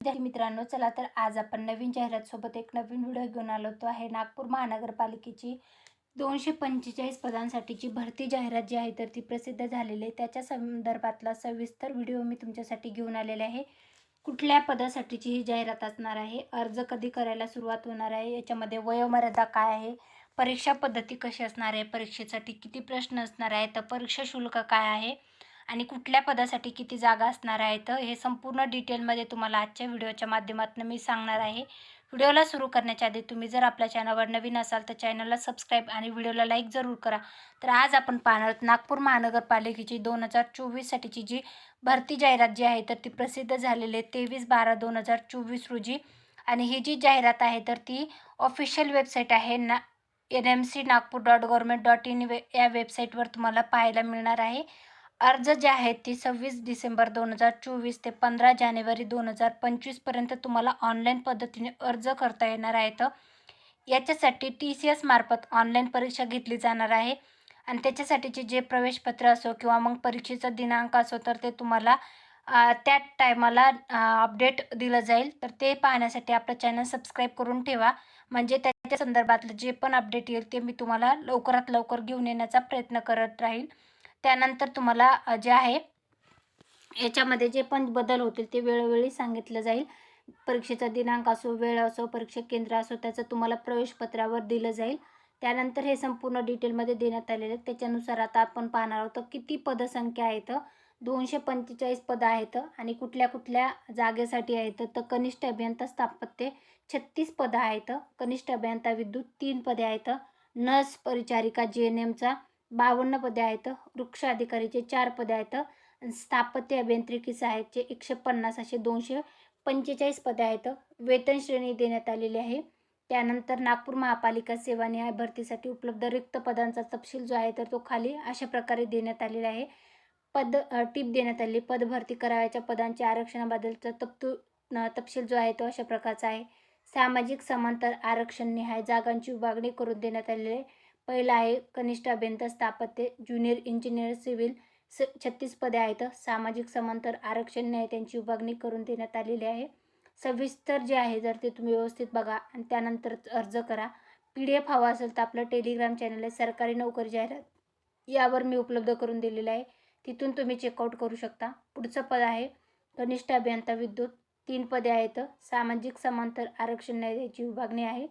विद्यार्थी मित्रांनो चला तर आज आपण नवीन जाहिरात सोबत एक नवीन व्हिडिओ घेऊन आलो तो आहे नागपूर महानगरपालिकेची दोनशे पंचेचाळीस पदांसाठीची भरती जाहिरात जी आहे तर ती प्रसिद्ध झालेली आहे. त्याच्या संदर्भातला सविस्तर व्हिडिओ मी तुमच्यासाठी घेऊन आलेले आहे. कुठल्या पदासाठीची ही जाहिरात असणार आहे? अर्ज कधी करायला सुरुवात होणार आहे? याच्यामध्ये वयोमर्यादा काय आहे? परीक्षा पद्धती कशी असणार आहे? परीक्षेसाठी किती प्रश्न असणार आहे तर परीक्षा शुल्क काय आहे? आणि कुठल्या पदासाठी किती जागा असणार आहेत हे संपूर्ण डिटेलमध्ये तुम्हाला आजच्या व्हिडिओच्या माध्यमातून मी सांगणार आहे. व्हिडिओला सुरू करण्याच्या आधी तुम्ही जर आपल्या चॅनलवर नवीन असाल तर चॅनलला सबस्क्राईब आणि व्हिडिओला लाईक जरूर करा. तर आज आपण पाहणार आहोत नागपूर महानगरपालिकेची दोन हजार चोवीससाठीची जी भरती जाहिरात जी आहे तर ती प्रसिद्ध झालेली आहे तेवीस बारा दोन हजार चोवीस रोजी. आणि ही जी जाहिरात आहे तर ती ऑफिशियल वेबसाईट आहे ना N M C Nagpur dot government dot in वे या वेबसाईटवर तुम्हाला पाहायला मिळणार आहे. अर्ज जे आहेत ती सव्वीस डिसेंबर दोन हजार चोवीस ते पंधरा जानेवारी दोन हजार पंचवीसपर्यंत तुम्हाला ऑनलाईन पद्धतीने अर्ज करता येणार आहेत. याच्यासाठी टी सी एस मार्फत ऑनलाईन परीक्षा घेतली जाणार आहे. आणि त्याच्यासाठीचे जे प्रवेशपत्र असो किंवा मग परीक्षेचा दिनांक असो तर ते तुम्हाला त्या टायमाला अपडेट दिलं जाईल. तर ते पाहण्यासाठी आपलं चॅनल सबस्क्राईब करून ठेवा. म्हणजे त्याच्या संदर्भातलं जे पण अपडेट येईल ते मी तुम्हाला लवकरात लवकर घेऊन येण्याचा प्रयत्न करत राहील. त्यानंतर तुम्हाला जे आहे याच्यामध्ये जे पण बदल होतील ते वेळोवेळी सांगितलं जाईल. परीक्षेचा दिनांक असो वेळ असो परीक्षा केंद्र असो त्याचं तुम्हाला प्रवेशपत्रावर दिलं जाईल. त्यानंतर हे संपूर्ण डिटेलमध्ये देण्यात आलेले त्याच्यानुसार आता आपण पाहणार आहोत किती पदसंख्या आहेत. दोनशे पंचेचाळीस पदं आहेत आणि कुठल्या कुठल्या जागेसाठी आहेत. तर कनिष्ठ अभियंता स्थापत्य छत्तीस पदं आहेत. कनिष्ठ अभियंता विद्युत तीन पदे आहेत. नर्स परिचारिका जे एन एमचा बावन्न पदे आहेत वृक्ष अधिकारीचे चार पदे आहेत स्थापत्य अभियांत्रिकी जे एकशे पन्नास असे दोनशे पंचेचाळीस पदे आहेत. वेतन श्रेणी देण्यात आलेली आहे. त्यानंतर नागपूर महापालिका सेवा न्याय भरतीसाठी उपलब्ध रिक्त पदांचा तपशील जो आहे तर तो खाली अशा प्रकारे देण्यात आलेला आहे. पद टीप देण्यात आली. पदभरती करावयाच्या पदांच्या आरक्षणाबद्दलचा तपतू तपशील जो आहे तो अशा प्रकारचा आहे. सामाजिक समांतर आरक्षण निहाय जागांची विभागणी करून देण्यात आलेली आहे. पहिला आहे कनिष्ठ अभियंता स्थापत्य ज्युनियर इंजिनियर सिव्हिल स छत्तीस पदे आहेत. सामाजिक समांतर आरक्षण न्याय त्यांची विभागणी करून देण्यात आलेली आहे. सविस्तर जे आहे जर ते तुम्ही व्यवस्थित बघा आणि त्यानंतर अर्ज करा. पी डी एफ हवा असेल तर आपलं टेलिग्राम चॅनल आहे सरकारी नोकरी जाहिरात यावर मी उपलब्ध करून दिलेलं आहे. तिथून तुम्ही चेकआउट करू शकता. पुढचं पद आहे कनिष्ठ अभियंता विद्युत. तीन पदे आहेत. सामाजिक समांतर आरक्षण न्यायाची विभागणी आहे.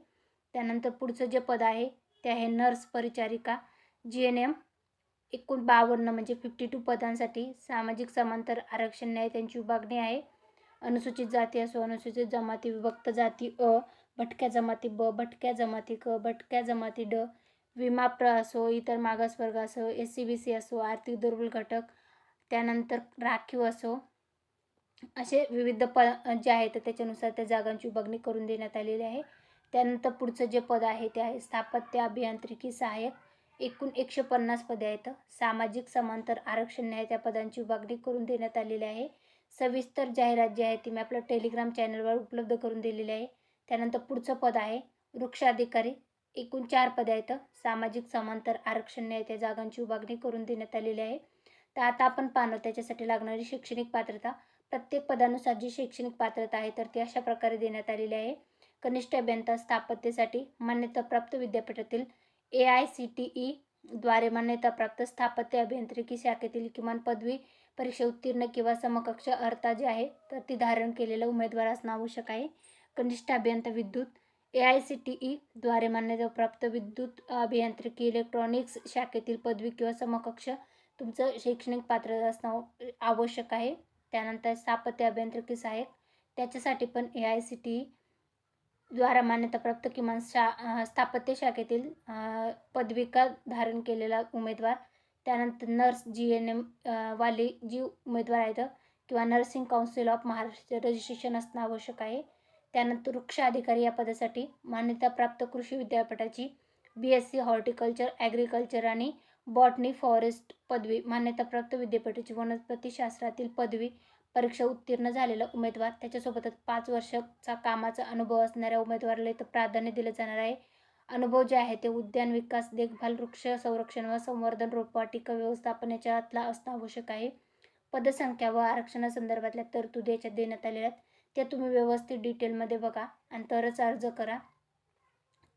त्यानंतर पुढचं जे पद आहे ते आहे नर्स परिचारिका जी एन एम एकूण बावन्न म्हणजे फिफ्टी टू पदांसाठी सामाजिक समांतर आरक्षण न्याय त्यांची विभागणी आहे. अनुसूचित जाती असो अनुसूचित जमाती विभक्त जाती अ भटक्या जमाती ब भटक्या जमाती क भटक्या जमाती ड विमाप्र असो इतर मागासवर्ग असो एस सी बी सी असो आर्थिक दुर्बल घटक त्यानंतर राखीव असो असे विविध प जे आहेत त्याच्यानुसार त्या जागांची विभागणी करून देण्यात आलेली आहे. त्यानंतर पुढचं जे पद आहे ते आहे स्थापत्य अभियांत्रिकी सहाय्यक. एकूण एकशे पन्नास पदे आहेत. सामाजिक समांतर आरक्षण न्याय त्या पदांची विभागणी करून देण्यात आलेली आहे. सविस्तर जाहिरात जी आहे ती मी आपल्या टेलिग्राम चॅनलवर उपलब्ध करून दिलेली आहे. त्यानंतर पुढचं पद आहे वृक्ष अधिकारी. एकूण चार पदे आहेत. सामाजिक समांतर आरक्षण न्याय त्या जागांची विभागणी करून देण्यात आलेली आहे. तर आता आपण पाहणं त्याच्यासाठी लागणारी शैक्षणिक पात्रता. प्रत्येक पदानुसार जी शैक्षणिक पात्रता आहे तर ती अशा प्रकारे देण्यात आलेली आहे. कनिष्ठ अभियंता स्थापत्यसाठी मान्यताप्राप्त विद्यापीठातील ए आय सी टी ईद्वारे मान्यताप्राप्त स्थापत्य अभियांत्रिकी शाखेतील किमान पदवी परीक्षा उत्तीर्ण किंवा समकक्ष अर्था जे आहे तर ती धारण केलेलं उमेदवार असणं आवश्यक आहे. कनिष्ठ अभियंता विद्युत ए आय सी टी ईद्वारे मान्यताप्राप्त विद्युत अभियांत्रिकी इलेक्ट्रॉनिक्स शाखेतील पदवी किंवा समकक्ष तुमचं शैक्षणिक पात्रता असणं आवश्यक आहे. त्यानंतर स्थापत्य अभियांत्रिकी सहाय्यक त्याच्यासाठी पण A I C T E द्वारा मान्यताप्राप्त किमान शा स्थापत्य शाखेतील पदविका धारण केलेला उमेदवार त्यानंतर नर्स जी एन एम वाली जी उमेदवार आहेत किंवा nursing council of Maharashtra registration असणं आवश्यक आहे. त्यानंतर वृक्ष अधिकारी या पदासाठी मान्यताप्राप्त कृषी विद्यापीठाची B S C horticulture agriculture आणि बॉटनी फॉरेस्ट पदवी मान्यताप्राप्त विद्यापीठाची वनस्पतीशास्त्रातील पदवी परीक्षा उत्तीर्ण झालेला उमेदवार. त्याच्यासोबतच पाच वर्षाचा कामाचा अनुभव असणाऱ्या उमेदवाराला इथं प्राधान्य दिलं जाणार आहे. अनुभव जे आहे ते उद्यान विकास देखभाल वृक्ष संरक्षण व संवर्धन रोपवाटिका व्यवस्थापन याच्यातला असणं आवश्यक आहे. पदसंख्या व आरक्षणासंदर्भातल्या तरतुदी याच्यात देण्यात आलेल्या आहेत. त्या तुम्ही व्यवस्थित डिटेलमध्ये बघा आणि तरच अर्ज करा.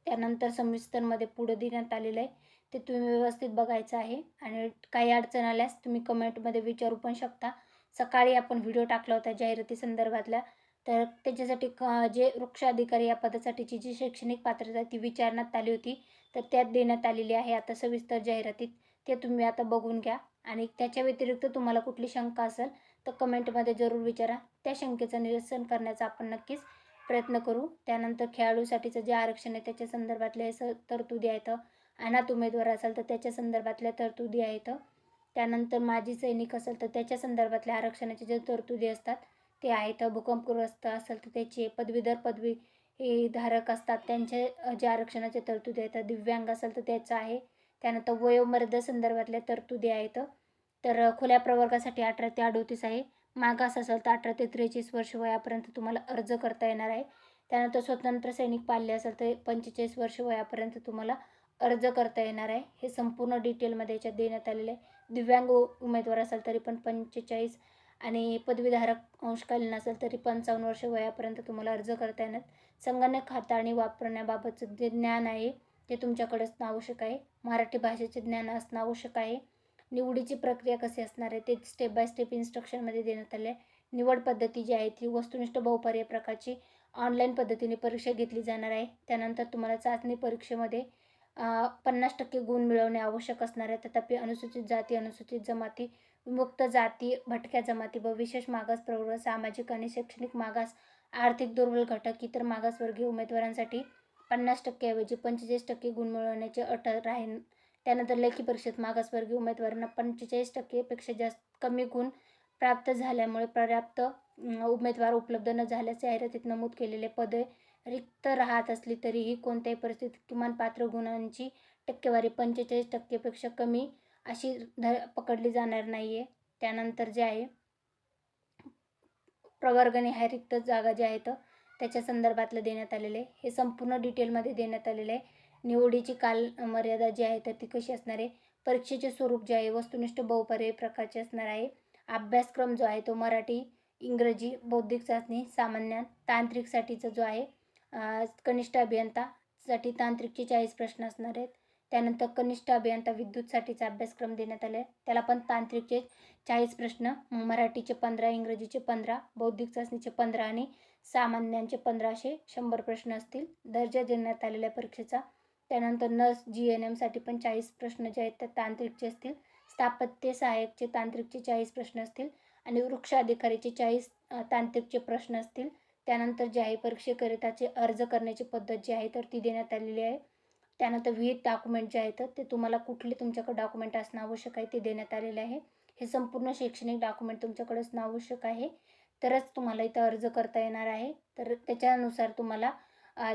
त्यानंतर सविस्तरमध्ये पुढं देण्यात आलेलं आहे. ते तुम्ही व्यवस्थित बघायचं आहे आणि काही अडचण आल्यास तुम्ही कमेंटमध्ये विचारू पण शकता. सकाळी आपण व्हिडिओ टाकला होता जाहिराती संदर्भातल्या तर त्याच्यासाठी जे वृक्ष अधिकारी या पदासाठीची जी शैक्षणिक पात्रता ती विचारण्यात आली होती तर त्यात देण्यात आलेली आहे आता सविस्तर जाहिरातीत. ते तुम्ही आता बघून घ्या. आणि त्याच्या व्यतिरिक्त तुम्हाला कुठली शंका असेल तर कमेंटमध्ये जरूर विचारा. त्या शंकेचं निरसन करण्याचा आपण नक्कीच प्रयत्न करू. त्यानंतर खेळाडूसाठीचं जे आरक्षण आहे त्याच्या संदर्भातल्या स तरतुदी आहेत. अनाथ उमेदवार असेल तर त्याच्या संदर्भातल्या तरतुदी आहेत. त्यानंतर माजी सैनिक असेल तर त्याच्या संदर्भातल्या आरक्षणाचे जे तरतुदी असतात ते आहेत. भूकंपग्रस्त असेल तर त्याचे पदवीधर पदवी हे धारक असतात. त्यांचे जे आरक्षणाचे तरतुदी आहेत दिव्यांग असेल तर त्याचं आहे. त्यानंतर वयोमर्यादा संदर्भातल्या तरतुदी आहेत. तर खुल्या प्रवर्गासाठी अठरा ते अडोतीस आहे. मागास असेल तर अठरा ते त्रेचाळीस वर्ष वयापर्यंत तुम्हाला अर्ज करता येणार आहे. त्यानंतर स्वतंत्र सैनिक पाल्य असेल तर पंचेचाळीस वर्ष वयापर्यंत तुम्हाला अर्ज करता येणार आहे. हे संपूर्ण डिटेलमध्ये याच्यात देण्यात आलेलं आहे. दिव्यांग उमेदवार असाल तरी पण पंचेचाळीस आणि पदवीधारक अंशकालीन असेल तरी पंचावन्न वर्ष वयापर्यंत तुम्हाला अर्ज करता येणार. संगणक हाताळणी वापरण्याबाबतचं जे ज्ञान आहे ते तुमच्याकडे असणं आवश्यक आहे. मराठी भाषेचे ज्ञान असणं आवश्यक आहे. निवडीची प्रक्रिया कशी असणार आहे ते स्टेप बाय स्टेप इन्स्ट्रक्शनमध्ये देण्यात आले आहे. निवड पद्धती जी आहे ती वस्तुनिष्ठ बहुपर्याय प्रकारची ऑनलाईन पद्धतीने परीक्षा घेतली जाणार आहे. त्यानंतर तुम्हाला चाचणी परीक्षेमध्ये पन्नास टक्के गुण मिळवणे आवश्यक असणार आहे. तथापि अनुसूचित जाती अनुसूचित जमाती विमुक्त जाती भटक्या जमाती व विशेष मागास प्रवर्ग सामाजिक आणि शैक्षणिक मागास आर्थिक दुर्बल घटक इतर मागासवर्गीय उमेदवारांसाठी पन्नास टक्केऐवजी पंचेचाळीस टक्के गुण मिळवण्याची अट राहील. त्यानंतर लेखी परीक्षेत मागासवर्गीय उमेदवारांना पंचेचाळीस टक्केपेक्षा जास्त कमी गुण प्राप्त झाल्यामुळे पर्याप्त उमेदवार उपलब्ध न झाल्याचे जाहिरातीत नमूद केलेले पदे रिक्त राहत असली तरीही कोणत्याही परिस्थितीत किमान पात्र गुणांची टक्केवारी पंचेचाळीस टक्केपेक्षा कमी अशी ध पकडली जाणार नाही आहे त्यानंतर जे आहे प्रवर्गणी ह्या रिक्त जागा ज्या आहेत त्याच्या संदर्भातलं देण्यात आलेलं आहे. हे संपूर्ण डिटेलमध्ये देण्यात आलेलं आहे. निवडीची काल मर्यादा जी आहे तर ती कशी असणार आहे? परीक्षेचे स्वरूप जे आहे वस्तुनिष्ठ बहुपर्यायी प्रकारचे असणार आहे. अभ्यासक्रम जो आहे तो मराठी इंग्रजी बौद्धिक चाचणी सामान्य तांत्रिकसाठीचा जो आहे कनिष्ठ अभियंतासाठी तांत्रिकचे चाळीस प्रश्न असणार आहेत. त्यानंतर कनिष्ठ अभियंता विद्युतसाठीचा अभ्यासक्रम देण्यात आला आहे त्याला पण तांत्रिकचे चाळीस प्रश्न मराठीचे पंधरा इंग्रजीचे पंधरा बौद्धिक चाचणीचे पंधरा आणि सामान्यांचे पंधराशे शंभर प्रश्न असतील. दर्जा देण्यात आलेल्या परीक्षेचा. त्यानंतर नर्स जी एन एमसाठी पण चाळीस प्रश्न जे आहेत ते तांत्रिकचे असतील. स्थापत्य सहाय्यकचे तांत्रिकचे चाळीस प्रश्न असतील. आणि वृक्ष अधिकारीचे चाळीस तांत्रिकचे प्रश्न असतील. त्यानंतर जे आहे परीक्षेकरिताचे अर्ज करण्याची पद्धत जी आहे तर ती देण्यात आलेली आहे. त्यानंतर विविध डॉक्युमेंट जे आहेत ते तुम्हाला कुठले तुमच्याकडे डॉक्युमेंट असणं आवश्यक आहे ते देण्यात आलेले आहे. हे संपूर्ण शैक्षणिक डॉक्युमेंट तुमच्याकडे असणं आवश्यक आहे. तरच तुम्हाला इथं अर्ज करता येणार आहे. तर त्याच्यानुसार तुम्हाला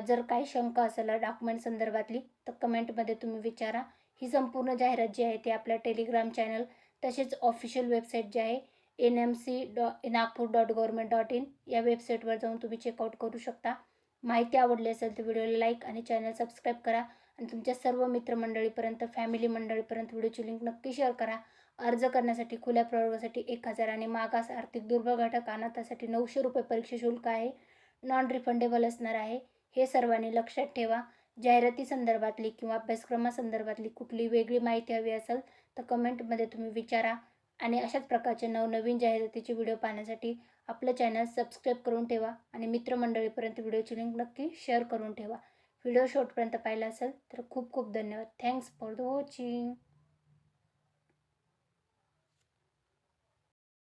जर काही शंका असेल डॉक्युमेंट संदर्भातली तर कमेंटमध्ये तुम्ही विचारा. ही संपूर्ण जाहिरात जी आहे ती आपल्या टेलिग्राम चॅनल तसेच ऑफिशियल वेबसाईट जी आहे N M C dot Nagpur dot government dot in या वेबसाईटवर जाऊन तुम्ही चेकआउट करू शकता. माहिती आवडली असेल तर व्हिडिओला लाईक आणि चॅनल सबस्क्राईब करा. आणि तुमच्या सर्व मित्रमंडळीपर्यंत फॅमिली मंडळीपर्यंत व्हिडिओची लिंक नक्की शेअर करा. अर्ज करण्यासाठी खुल्या प्रवर्गासाठी एक हजार आणि मागास आर्थिक दुर्बळ घटक अनाथासाठी नऊशे रुपये परीक्षा शुल्क आहे. नॉन रिफंडेबल असणार आहे. हे सर्वांनी लक्षात ठेवा. जाहिराती संदर्भातली किंवा अभ्यासक्रमासंदर्भातली कुठली वेगळी माहिती हवी असेल तर कमेंटमध्ये तुम्ही विचारा. आणि अशाच प्रकारचे नवनवीन जाहिरातीचे व्हिडिओ पाहण्यासाठी आपलं चॅनल सबस्क्राईब करून ठेवा आणि मित्रमंडळीपर्यंत व्हिडिओची लिंक नक्की शेअर करून ठेवा. व्हिडिओ शॉर्टपर्यंत पाहिला असेल तर खूप खूप धन्यवाद. Thanks for the watching